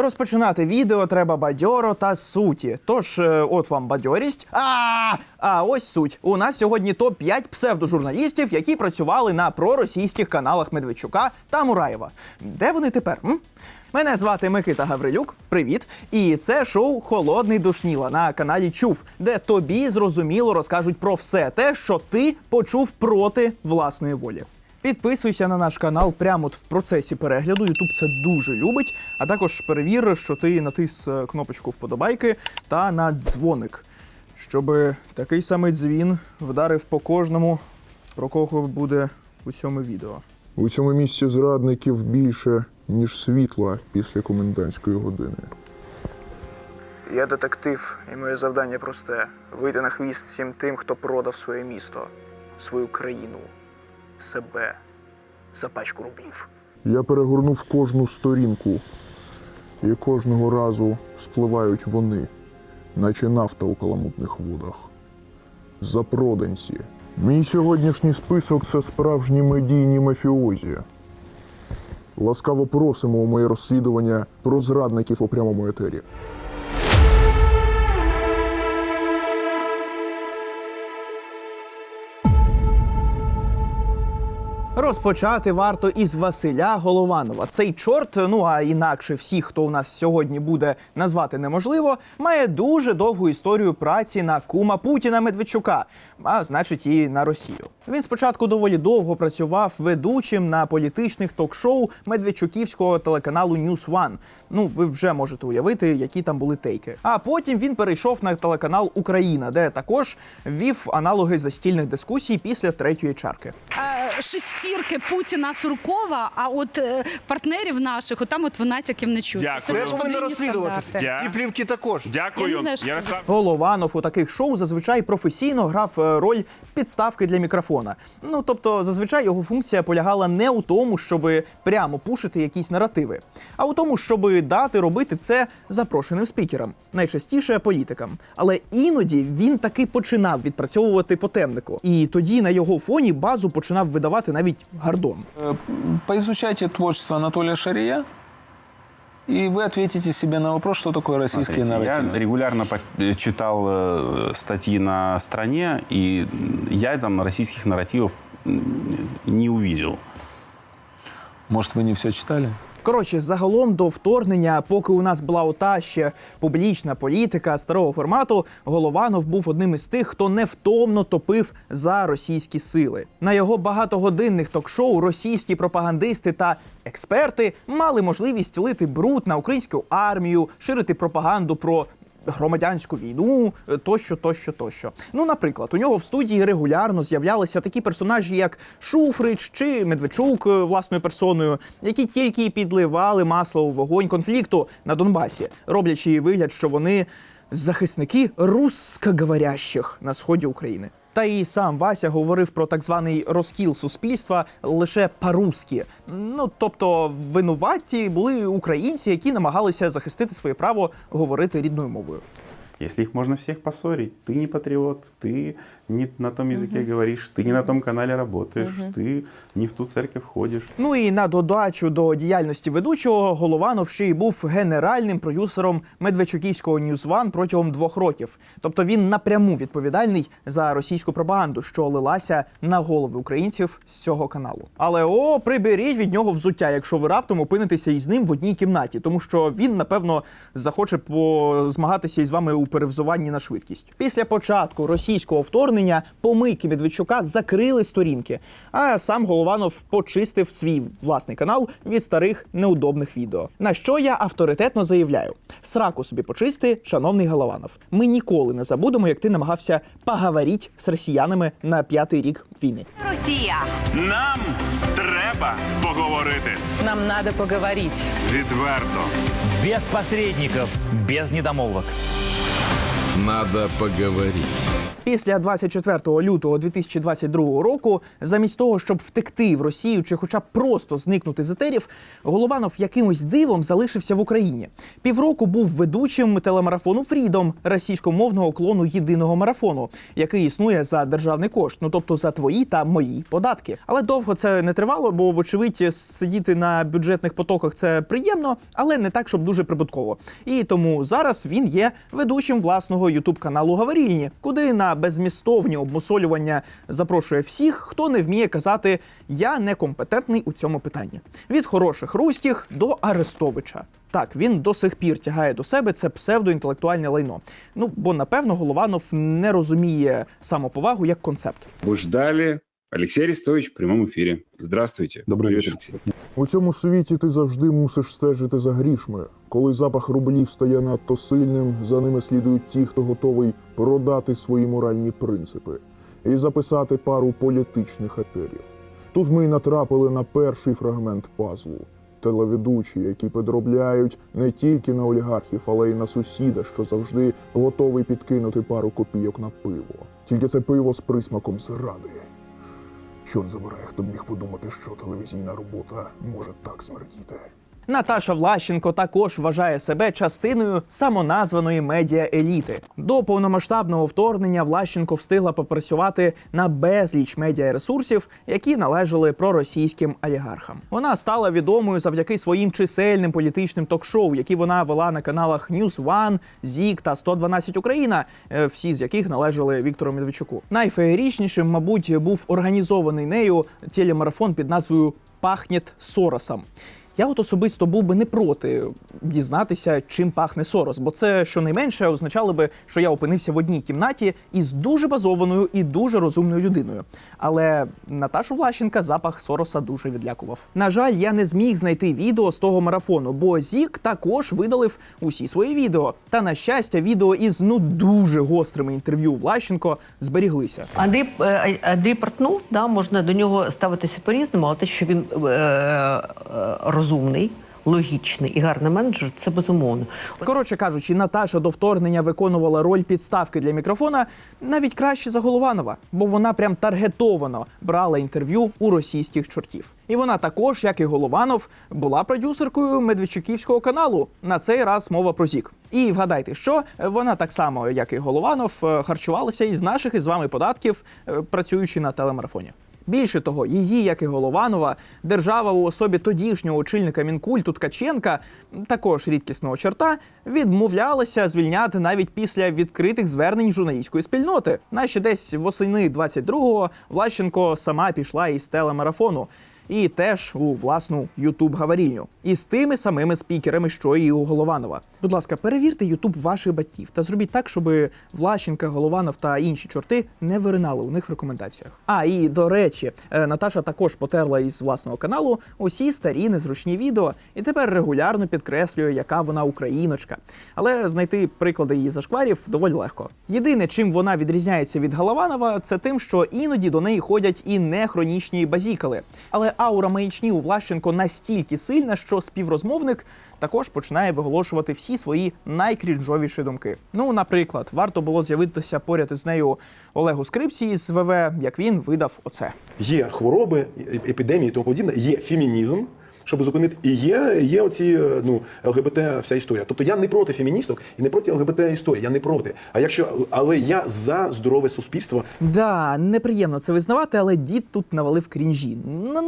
Розпочинати відео треба бадьоро та суті. Тож, е, от вам бадьорість. А, ось суть. У нас сьогодні топ 5 псевдожурналістів, які працювали на проросійських каналах Медведчука та Мураєва. Де вони тепер? Мене звати Микита Гаврилюк. Привіт! І це шоу Холодний душніла на каналі Чув, де тобі зрозуміло розкажуть про все те, що ти почув проти власної волі. Підписуйся на наш канал прямо от в процесі перегляду. Ютуб це дуже любить. А також перевір, що ти натис е, кнопочку вподобайки та на дзвоник, щоб такий самий дзвін вдарив по кожному, про кого буде у цьому відео. У цьому місці зрадників більше, ніж світла після комендантської години. Я детектив, і моє завдання просте вийти на хвіст всім тим, хто продав своє місто, свою країну, себе за пачку рублів. Я перегорнув кожну сторінку, і кожного разу спливають вони, наче нафта у каламутних водах. Запроданці. Мій сьогоднішній список це справжні медійні мафіозі. Ласкаво просимо у моє розслідування про зрадників у прямому етері. Розпочати варто із Василя Голованова. Цей чорт, ну а інакше всіх, хто у нас сьогодні буде назвати неможливо, має дуже довгу історію праці на кума Путіна Медведчука, а значить і на Росію. Він спочатку доволі довго працював ведучим на політичних ток-шоу медведчуківського телеканалу News One. Ну, ви вже можете уявити, які там були тейки. А потім він перейшов на телеканал Україна, де також ввів аналоги застільних дискусій після третьої чарки. е, шестірки Путіна Суркова, а от е, партнерів наших, отам от ви натяків не чуєте. Дякую. Це Це дуже повинно подвійні розслідуватися. стандарти. Я- Ці плівки також. Я Дякую, знаю, що Ярослав. Голованов у таких шоу зазвичай професійно грав е, роль підставки для мікрофона. Ну тобто, зазвичай його функція полягала не у тому, щоб прямо пушити якісь наративи, а у тому, щоб дати робити це запрошеним спікерам, найчастіше політикам. Але іноді він таки починав відпрацьовувати по темнику, і тоді на його фоні базу починав видавати навіть гардон. Э, Поизучайте творчество Анатолия Шария, и вы ответите себе на вопрос, что такое российские Смотрите, нарративы. Я регулярно читал э, статьи на стране, и я там российских нарративов не увидел. Может, вы не все читали? Коротше, загалом до вторгнення, поки у нас була ота ще публічна політика старого формату, Голованов був одним із тих, хто невтомно топив за російські сили. На його багатогодинних ток-шоу російські пропагандисти та експерти мали можливість лити бруд на українську армію, ширити пропаганду про громадянську війну, е, тощо, тощо, тощо. Ну, наприклад, у нього в студії регулярно з'являлися такі персонажі, як Шуфрич чи Медведчук е, власною персоною, які тільки підливали масло у вогонь конфлікту на Донбасі, роблячи вигляд, що вони захисники русскоговорящих на сході України. Та і сам Вася говорив про так званий розкіл суспільства лише по-русски. Ну тобто, винуваті були українці, які намагалися захистити своє право говорити рідною мовою. Если их можно всех поссорить, ты не патриот, ты не на том языке говоришь, ты не на том канале работаешь, ты не в ту церковь ходишь. Ну і на додачу до діяльності ведучого Голованов ще й був генеральним продюсером Медведчуківського News One протягом двох років. Тобто він напряму відповідальний за російську пропаганду, що лилася на голови українців з цього каналу. Але о, приберіть від нього взуття, якщо ви раптом опинитеся із ним в одній кімнаті, тому що він напевно захоче позмагатися із вами у перевзуванні на швидкість. Після початку російського вторгнення помийки Медведчука закрили сторінки, а сам Голованов почистив свій власний канал від старих неудобних відео. На що я авторитетно заявляю: сраку собі почисти, шановний Голованов. Ми ніколи не забудемо, як ти намагався поговорити з росіянами на п'ятий рік війни. Росія. Нам треба поговорити Нам надо поговорить. відверто. Без посредников, без недомолвок. Надо поговорить. Після 24 лютого 2022 року, замість того, щоб втекти в Росію чи хоча б просто зникнути з етерів, Голованов якимось дивом залишився в Україні. Півроку був ведучим телемарафону Фрідом російськомовного клону єдиного марафону, який існує за державний кошт, ну тобто за твої та мої податки. Але довго це не тривало, бо вочевидь сидіти на бюджетних потоках це приємно, але не так, щоб дуже прибутково. І тому зараз він є ведучим власного ютуб каналу Гаварільні, куди на безмістовні обмусолювання запрошує всіх, хто не вміє казати Я некомпетентний у цьому питанні. Від хороших руських до Арестовича. Так, він до сих пір тягає до себе це псевдоінтелектуальне лайно. Ну бо напевно Голованов не розуміє самоповагу як концепт. Вы ждали Алексей Арестович в прямом эфире. Здравствуйте. Добрый Привет, вечер. Алексей. У цьому світі ти завжди мусиш стежити за грішми. Коли запах рублів стає надто сильним, за ними слідують ті, хто готовий продати свої моральні принципи і записати пару політичних аперів. Тут ми й натрапили на перший фрагмент пазлу. Телеведучі, які підробляють не тільки на олігархів, але й на сусіда, що завжди готовий підкинути пару копійок на пиво. Тільки це пиво з присмаком зради. Чорт забирає, хто б міг подумати, що телевізійна робота може так смердіти. Наташа Влащенко також вважає себе частиною самоназваної медіа еліти. До повномасштабного вторгнення Влащенко встигла попрацювати на безліч медіаресурсів, які належали проросійським олігархам. Вона стала відомою завдяки своїм чисельним політичним ток-шоу, які вона вела на каналах News One, ZIK та 112 Україна, е, всі з яких належали Віктору Медведчуку. Найфеєрічнішим, мабуть, був організований нею телемарафон під назвою Пахнет Соросом. Я от особисто був би не проти дізнатися, чим пахне Сорос, бо це щонайменше означало би, що я опинився в одній кімнаті із дуже базованою і дуже розумною людиною. Але Наташу Влащенка запах Сороса дуже відлякував. На жаль, я не зміг знайти відео з того марафону, бо Зік також видалив усі свої відео. Та на щастя, відео із ну дуже гострими інтерв'ю Влащенко зберіглися. Андрій, е, Андрій Портнов, да, можна до нього ставитися по-різному, але те, що він е, е, розумний, логічний і гарний менеджер, це безумовно. Коротше кажучи, Наташа до вторгнення виконувала роль підставки для мікрофона навіть краще за Голованова, бо вона прям таргетовано брала інтерв'ю у російських чортів. І вона також, як і Голованов, була продюсеркою Медведчуківського каналу. На цей раз мова про зік. І вгадайте, що вона так само, як і Голованов, е, харчувалася із наших із вами податків, е, працюючи на телемарафоні. Більше того, її, як і Голованова, держава у особі тодішнього очільника Мінкульту Ткаченка, також рідкісного черта, відмовлялася звільняти навіть після відкритих звернень журналістської спільноти. Наші десь восени 22-го Влащенко сама пішла із телемарафону. І теж у власну Ютуб із тими самими спікерами, що і у Голованова. Будь ласка, перевірте Ютуб ваших батьків та зробіть так, щоб Влащенка, Голованов та інші чорти не виринали у них в рекомендаціях. А і до речі, е, Наташа також потерла із власного каналу усі старі незручні відео і тепер регулярно підкреслює, яка вона україночка. Але знайти приклади її зашкварів доволі легко. Єдине, чим вона відрізняється від Голованова, це тим, що іноді до неї ходять і нехронічні базікали. Але аура маячні у Влащенко настільки сильна, що співрозмовник також починає виголошувати всі свої найкрінжовіші думки. Ну, наприклад, варто було з'явитися поряд із нею Олегу Скрипці з ВВ, як він видав оце. Є хвороби, епідемії і тому подібне, є фемінізм. Щоб зупинити, і є, є оці е, ну ЛГБТ вся історія. Тобто я не проти феміністок і не проти ЛГБТ історії. Я не проти. А якщо але я за здорове суспільство, Да, неприємно це визнавати, але дід тут навалив крінжі.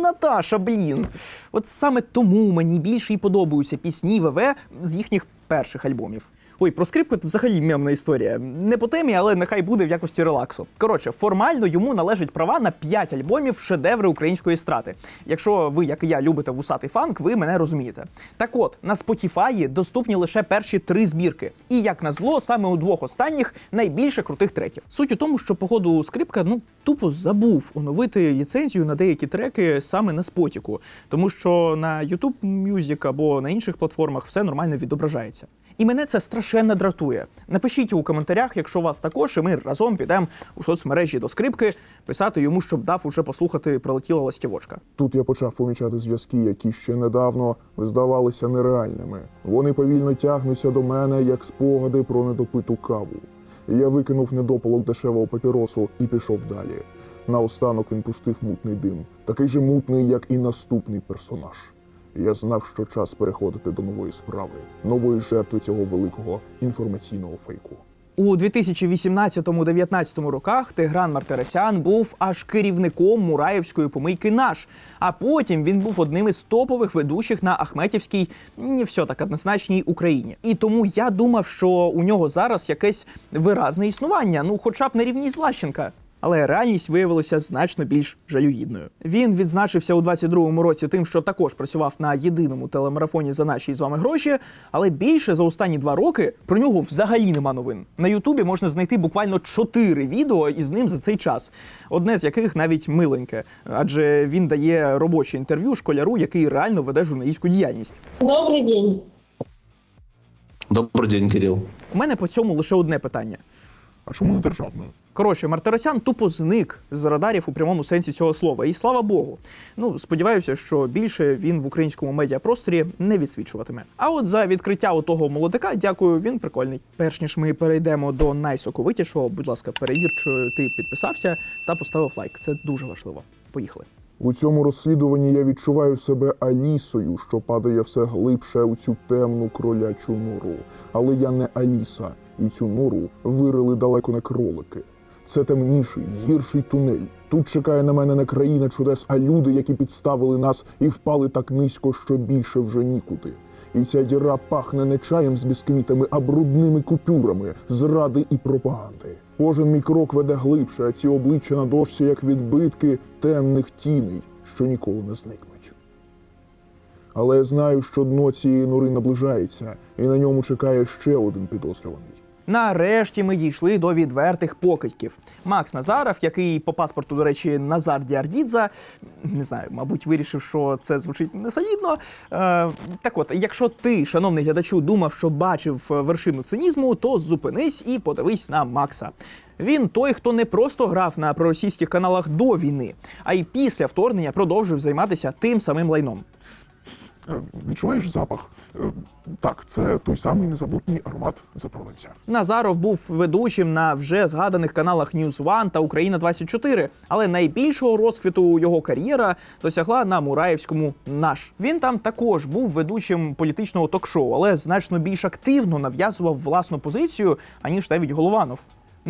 Наташа, блін. От саме тому мені більше і подобаються пісні ВВ з їхніх перших альбомів. Ой, про скрипку це взагалі мемна історія. Не по темі, але нехай буде в якості релаксу. Коротше, формально йому належать права на 5 альбомів шедеври української страти. Якщо ви, як і я, любите вусатий фанк, ви мене розумієте. Так от, на Spotify доступні лише перші три збірки. І як назло, саме у двох останніх найбільше крутих треків. Суть у тому, що походу скрипка ну тупо забув оновити ліцензію на деякі треки саме на спотіку, тому що на YouTube Music або на інших платформах все нормально відображається. І мене це страшенно дратує. Напишіть у коментарях, якщо вас також, і ми разом підемо у соцмережі до скрипки писати йому, щоб дав уже послухати прилетіла ластівочка. Тут я почав помічати зв'язки, які ще недавно здавалися нереальними. Вони повільно тягнуться до мене як спогади про недопиту каву. Я викинув недопалок дешевого папіросу і пішов далі. Наостанок він пустив мутний дим, такий же мутний, як і наступний персонаж. Я знав, що час переходити до нової справи, нової жертви цього великого інформаційного фейку. У 2018-19 роках Тигран Мартиросян був аж керівником Мураївської помийки наш. А потім він був одним із топових ведучих на Ахметівській не все так однозначній Україні. І тому я думав, що у нього зараз якесь виразне існування, ну хоча б на рівні з Влащенка. Але реальність виявилася значно більш жалюгідною. Він відзначився у 22-му році тим, що також працював на єдиному телемарафоні за наші з вами гроші. Але більше за останні два роки про нього взагалі нема новин. На Ютубі можна знайти буквально чотири відео із ним за цей час. Одне з яких навіть миленьке, адже він дає робоче інтерв'ю школяру, який реально веде журналістську діяльність. Добрый день. Добрый день, Кирилл. У мене по цьому лише одне питання. А чому не державною? Коротше, Мартиросян тупо зник з радарів у прямому сенсі цього слова. І слава Богу. Ну, сподіваюся, що більше він в українському медіапросторі не відсвічуватиме. А от за відкриття отого молодика, дякую, він прикольний. Перш ніж ми перейдемо до найсоковитішого, будь ласка, перевір, чи ти підписався та поставив лайк. Це дуже важливо. Поїхали. У цьому розслідуванні я відчуваю себе Алісою, що падає все глибше у цю темну кролячу нору. Але я не Аліса, і цю нору вирили далеко не кролики. Це темніший, гірший тунель. Тут чекає на мене не країна чудес, а люди, які підставили нас і впали так низько, що більше вже нікуди. І ця діра пахне не чаєм з бісквітами, а брудними купюрами, зради і пропаганди. Кожен мій крок веде глибше, а ці обличчя на дошці, як відбитки темних тіней, що ніколи не зникнуть. Але я знаю, що дно цієї нори наближається, і на ньому чекає ще один підозрюваний. Нарешті ми дійшли до відвертих покидьків. Макс Назаров, який по паспорту, до речі, Назар Діардідза, не знаю, мабуть, вирішив, що це звучить несолідно. Е, так от, якщо ти, шановний глядачу, думав, що бачив е, вершину цинізму, то зупинись і подивись на Макса. Він той, хто не просто грав на проросійських каналах до війни, а й після вторгнення продовжив займатися тим самим лайном. Відчуваєш запах? Так, це той самий незабутній аромат заправниця. Назаров був ведучим на вже згаданих каналах News One та Україна 24 але найбільшого розквіту його кар'єра досягла на Мураївському наш. Він там також був ведучим політичного ток-шоу, але значно більш активно нав'язував власну позицію, аніж навіть Голованов.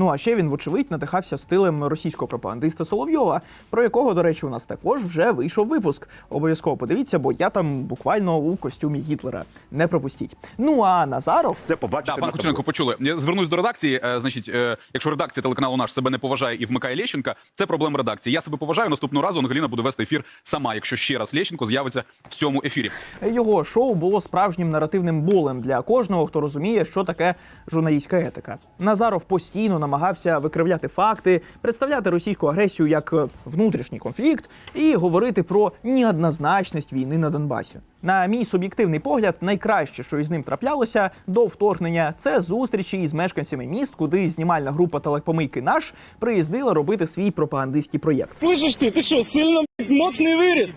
Ну а ще він, вочевидь, надихався стилем російського пропагандиста Соловйова, про якого, до речі, у нас також вже вийшов випуск. Обов'язково подивіться, бо я там буквально у костюмі Гітлера. Не пропустіть. Ну а Назаров Це побачите. Да, пане Кучеренко, почули. Я звернусь до редакції. Е, Значить, е, якщо редакція телеканалу наш себе не поважає і вмикає Лещенка, це проблема редакції. Я себе поважаю. Наступного разу Ангеліна буде вести ефір сама, якщо ще раз Лещенко з'явиться в цьому ефірі. Його шоу було справжнім наративним болем для кожного, хто розуміє, що таке журналістська етика. Назаров постійно намагався викривляти факти, представляти російську агресію як е, внутрішній конфлікт і говорити про неоднозначність війни на Донбасі. На мій суб'єктивний погляд, найкраще, що із ним траплялося до вторгнення, це зустрічі із мешканцями міст, куди знімальна група телекомийки наш приїздила робити свій пропагандистський проєкт. Слышиш ти, ти що, сильно моцний виріс?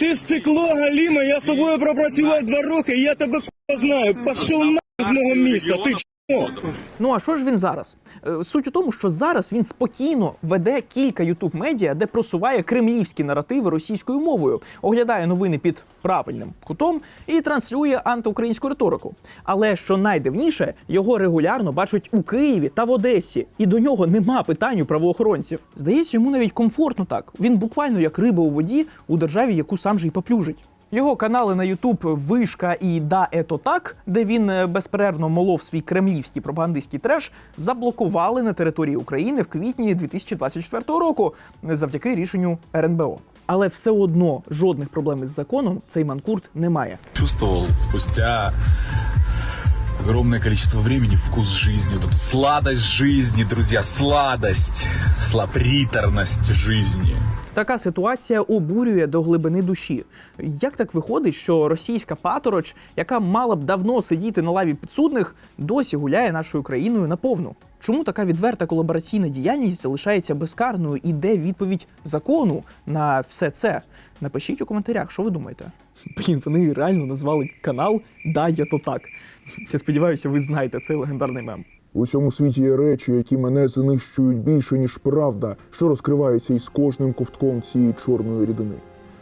Ти стекло галіме, я з тобою пропрацював два роки, і я тебе знаю. Пішов на з мого міста, ти. Ну а що ж він зараз? Е, Суть у тому, що зараз він спокійно веде кілька ютуб медіа, де просуває кремлівські наративи російською мовою, оглядає новини під правильним кутом і транслює антиукраїнську риторику. Але що найдивніше, його регулярно бачать у Києві та в Одесі, і до нього нема питань у правоохоронців. Здається, йому навіть комфортно так. Він буквально як риба у воді у державі, яку сам же й поплюжить. Його канали на Ютуб Вишка і Да Ето Так, де він е, безперервно молов свій кремлівський пропагандистський треш, заблокували на території України в квітні 2024 року завдяки рішенню РНБО. Але все одно жодних проблем із законом цей манкурт не має. чувствовал спустя огромное количество времени вкус жизни. Эту сладость жизни, друзья, сладость, слабриторность жизни. Така ситуація обурює до глибини душі. Як так виходить, що російська патороч, яка мала б давно сидіти на лаві підсудних, досі гуляє нашою країною наповну? Чому така відверта колабораційна діяльність залишається безкарною і де відповідь закону на все це? Напишіть у коментарях, що ви думаєте. Блін, вони реально назвали канал Да, я то так. Я сподіваюся, ви знаєте цей легендарний мем. У цьому світі є речі, які мене знищують більше, ніж правда, що розкривається із кожним ковтком цієї чорної рідини.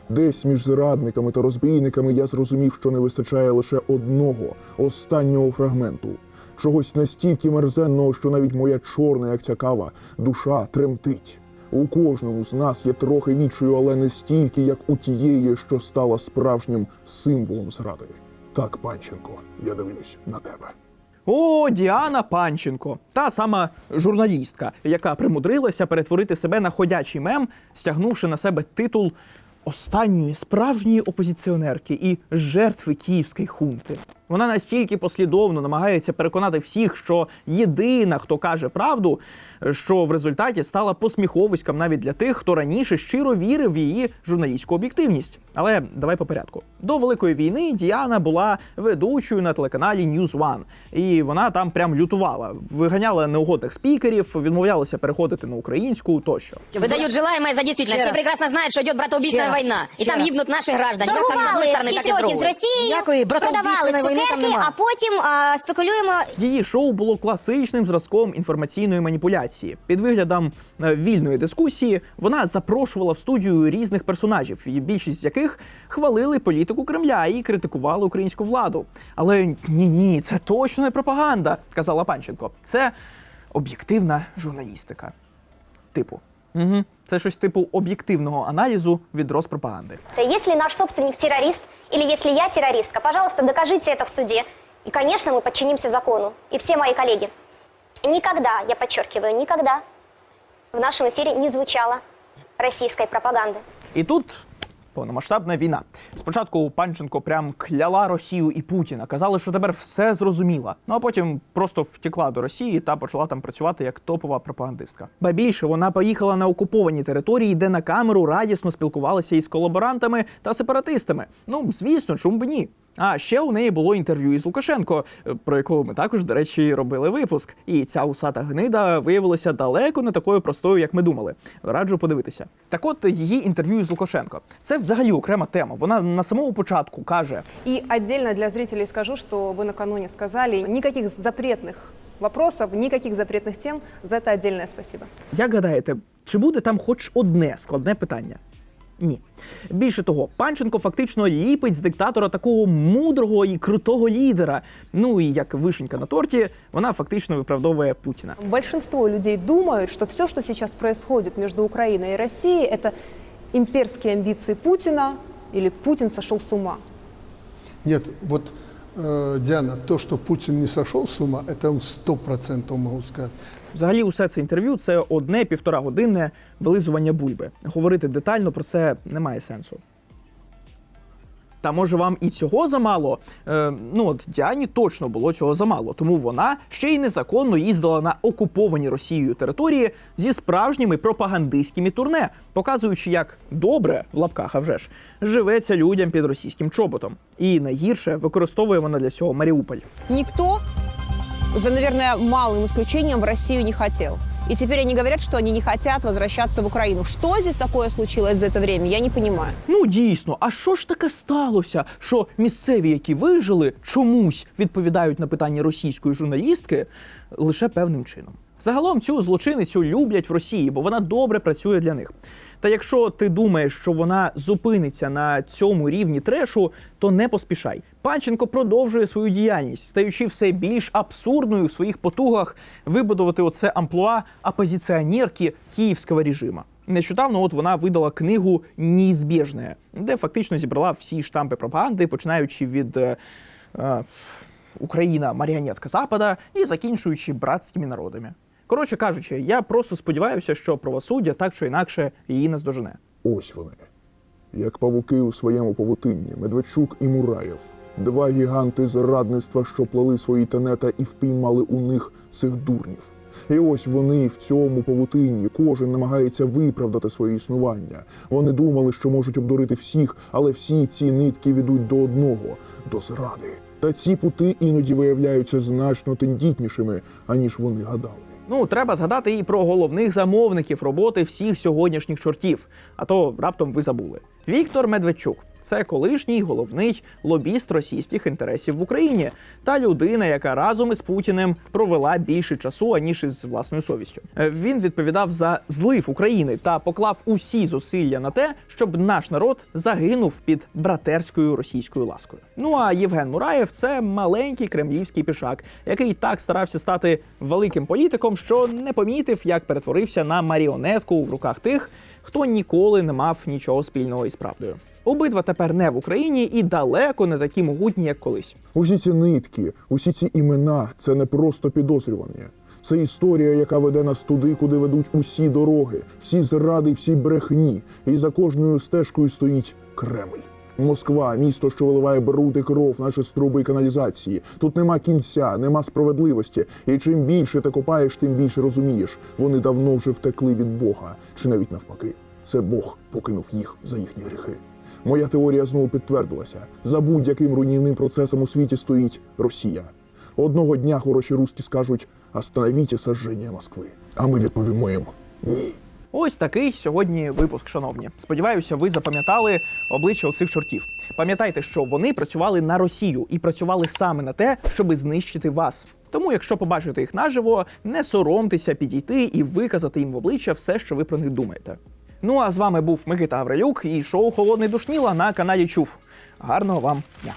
Десь між зрадниками та розбійниками я зрозумів, що не вистачає лише одного останнього фрагменту, чогось настільки мерзенного, що навіть моя чорна, як ця кава, душа тремтить. У кожному з нас є трохи відчаю, але не стільки, як у тієї, що стала справжнім символом зради. Так, панченко, я дивлюсь на тебе. О, Діана Панченко, та сама журналістка, яка примудрилася перетворити себе на ходячий мем, стягнувши на себе титул останньої справжньої опозиціонерки і жертви київської хунти. Вона настільки послідовно намагається переконати всіх, що єдина, хто каже правду, що в результаті стала посміховиськом навіть для тих, хто раніше щиро вірив в її журналістську об'єктивність. Але давай по порядку. До великої війни Діана була ведучою на телеканалі News One. і вона там прям лютувала, виганяла неугодних спікерів, відмовлялася переходити на українську тощо. Выдают желаемое за действительное. Все раз. прекрасно знают, что идет братоубийственная Ще раз. война. И Ще там раз. гибнут наши граждане. Как с одной стороны, так с з продавали братоубійственної війни там цукерки, а потім а, спекулюємо Її шоу було класичним зразком інформаційної маніпуляції. Під виглядом е, вільної дискусії вона запрошувала в студію різних персонажів, і більшість з яких хвалили політику Кремля і критикували українську владу. Але ні, ні, це точно не пропаганда, казала Панченко. Це об'єктивна журналістика. Типу. Угу. Це щось типу об'єктивного аналізу від Роспропаганди. Если наш собственник террорист или если я террористка, пожалуйста, докажите это в суде. И, конечно, мы подчинимся закону. И все мои коллеги. Никогда, я подчеркиваю, никогда в нашем эфире не звучало российской пропаганды. І тут повномасштабна війна. Спочатку Панченко прям кляла Росію і Путіна, казали, що тепер все зрозуміла. Ну а потім просто втекла до Росії та почала там працювати як топова пропагандистка. Ба більше вона поїхала на окуповані території, де на камеру радісно спілкувалася із колаборантами та сепаратистами. Ну звісно, чому б ні. А ще у неї було інтерв'ю із Лукашенко, е, про якого ми також, до речі, робили випуск. І ця усата гнида виявилася далеко не такою простою, як ми думали. Раджу подивитися. Так от її інтерв'ю із Лукашенко. Це взагалі окрема тема. Вона на самому початку каже: И отдельно для зрителей скажу, что вы накануне сказали, никаких запретных вопросов, никаких запретных тем. За это отдельное спасибо. Як гадаєте, чи буде там хоч одне складне питання? Ні. Більше того, Панченко фактично ліпить з диктатора такого мудрого і крутого лідера. Ну і як вишенька на торті, вона фактично виправдовує Путіна. Большинство людей думають, що все, що зараз відбувається між Україною і Росією, це імперські амбіції Путіна, або Путін сошел с ума. Ні, вот, э, Диана, то, що Путін не сошов з ума, це сто процентів можу сказати. Взагалі, усе це інтерв'ю це одне півтора годинне вилизування бульби. Говорити детально про це немає сенсу. Та може вам і цього замало? Е, ну от Діані точно було цього замало, тому вона ще й незаконно їздила на окуповані Росією території зі справжніми пропагандистськими турне, показуючи, як добре в лапках, а вже ж живеться людям під російським чоботом. І найгірше використовує вона для цього Маріуполь. Никто, за, наверное, малым исключением, в Россию не хотел. И теперь они говорят, что они не хотят возвращаться в Украину. Что здесь такое случилось за это время, я не понимаю. Ну дійсно, а що ж таке сталося? Що місцеві, які вижили, чомусь відповідають на питання російської журналістки лише певним чином. Загалом цю злочиницю люблять в Росії, бо вона добре працює для них. Та якщо ти думаєш, що вона зупиниться на цьому рівні трешу, то не поспішай. Панченко продовжує свою діяльність, стаючи все більш абсурдною в своїх потугах вибудувати оце амплуа опозиціонерки київського режиму. Нещодавно от вона видала книгу «Неізбіжне», де фактично зібрала всі штампи пропаганди, починаючи від е, е, Україна маріонетка Запада і закінчуючи братськими народами. Коротше кажучи, я просто сподіваюся, що правосуддя так чи інакше її наздожене. Ось вони. Як павуки у своєму павутинні, Медведчук і Мураєв. Два гіганти зрадництва, що плели свої тенета і впіймали у них цих дурнів. І ось вони в цьому павутинні, кожен намагається виправдати своє існування. Вони думали, що можуть обдурити всіх, але всі ці нитки ведуть до одного до зради. Та ці пути іноді виявляються значно тендітнішими, аніж вони гадали. Ну, треба згадати і про головних замовників роботи всіх сьогоднішніх чортів. А то раптом ви забули. Віктор Медведчук Це колишній головний лобіст російських інтересів в Україні та людина, яка разом із Путіним провела більше часу аніж із власною совістю. Е, Він відповідав за злив України та поклав усі зусилля на те, щоб наш народ загинув під братерською російською ласкою. Ну а Євген Мураєв це маленький кремлівський пішак, який так старався стати великим політиком, що не помітив, як перетворився на маріонетку в руках тих, хто ніколи не мав нічого спільного із правдою. Обидва тепер не в Україні і далеко не такі могутні, як колись. Усі ці нитки, усі ці імена це не просто підозрювання. Це історія, яка веде нас туди, куди ведуть усі дороги, всі зради, всі брехні. І за кожною стежкою стоїть Кремль. Москва, місто, що виливає бруд кров, наші струби каналізації. Тут нема кінця, нема справедливості. І чим більше ти копаєш, тим більше розумієш. Вони давно вже втекли від Бога, чи навіть навпаки. Це Бог покинув їх за їхні гріхи. Моя теорія знову підтвердилася. За будь-яким руйнівним процесом у світі стоїть Росія. Одного дня хороші русські скажуть «Остановіть сожження Москви. А ми відповімо їм ні. Ось такий сьогодні випуск, шановні. Сподіваюся, ви запам'ятали обличчя оцих чортів. Пам'ятайте, що вони працювали на Росію і працювали саме на те, щоби знищити вас. Тому, якщо побачите їх наживо, не соромтеся підійти і виказати їм в обличчя все, що ви про них думаєте. Ну а з вами був Микита Авралюк і шоу Холодний душніла на каналі Чув. Гарного вам дня!